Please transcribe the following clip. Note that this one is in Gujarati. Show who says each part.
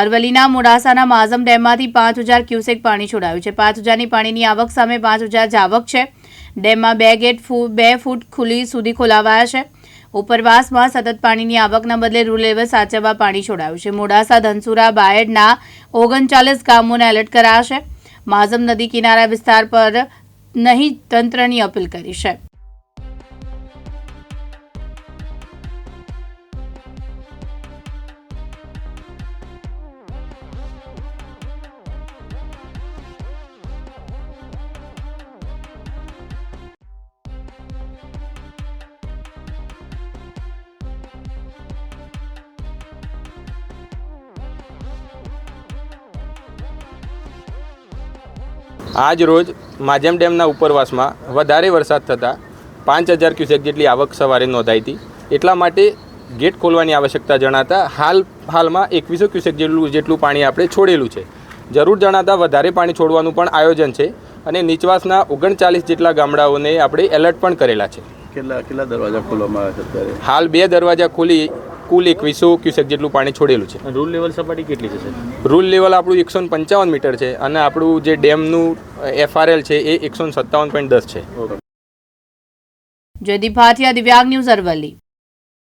Speaker 1: અરવલ્લીના મોડાસાના માઝમ ડેમમાંથી પાંચ હજાર ક્યુસેક પાણી છોડાયું છે. પાંચ હજારની પાણીની આવક સામે પાંચ હજાર જાવક છે. ડેમમાં બે ગેટ બે ફૂટ ખુલી સુધી ખોલાવાયા છે. ઉપરવાસમાં સતત પાણીની આવકના બદલે રૂ લેવલ સાચવવા પાણી છોડાયું છે. મોડાસા, ધનસુરા, બાયડના ઓગણચાલીસ ગામોને એલર્ટ કરાયા છે. માઝમ નદી કિનારા વિસ્તાર પર નહીં તંત્રની અપીલ કરી છે.
Speaker 2: આજ રોજ માજેમ ડેમના ઉપરવાસમાં વધારે વરસાદ થતાં પાંચ હજાર ક્યુસેક જેટલી આવક સવારે નોંધાઈ હતી. એટલા માટે ગેટ ખોલવાની આવશ્યકતા જણાતા હાલ હાલમાં એકવીસો ક્યુસેક જેટલું જેટલું પાણી આપણે છોડેલું છે. જરૂર જણાતા વધારે પાણી છોડવાનું પણ આયોજન છે અને નીચવાસના ઓગણચાલીસ જેટલા ગામડાઓને આપણે એલર્ટ પણ કરેલા છે.
Speaker 3: કેટલા કેટલા દરવાજા ખોલવામાં આવ્યા છે
Speaker 2: હાલ બે દરવાજા ખોલી કુલ એકવીસો ક્યુસેક જેટલું પાણી છોડેલું છે.
Speaker 4: રૂલ લેવલ સપાટી કેટલી છે
Speaker 2: રૂલ લેવલ આપણું એકસો પંચાવન મીટર છે અને આપણું જે ડેમનું એફઆરએલ છે એ એકસો સત્તાવન પોઈન્ટ દસ છે.
Speaker 1: જયદીપ ભાટિયા દિવ્યાંગ ન્યૂઝ અરવલ્લી.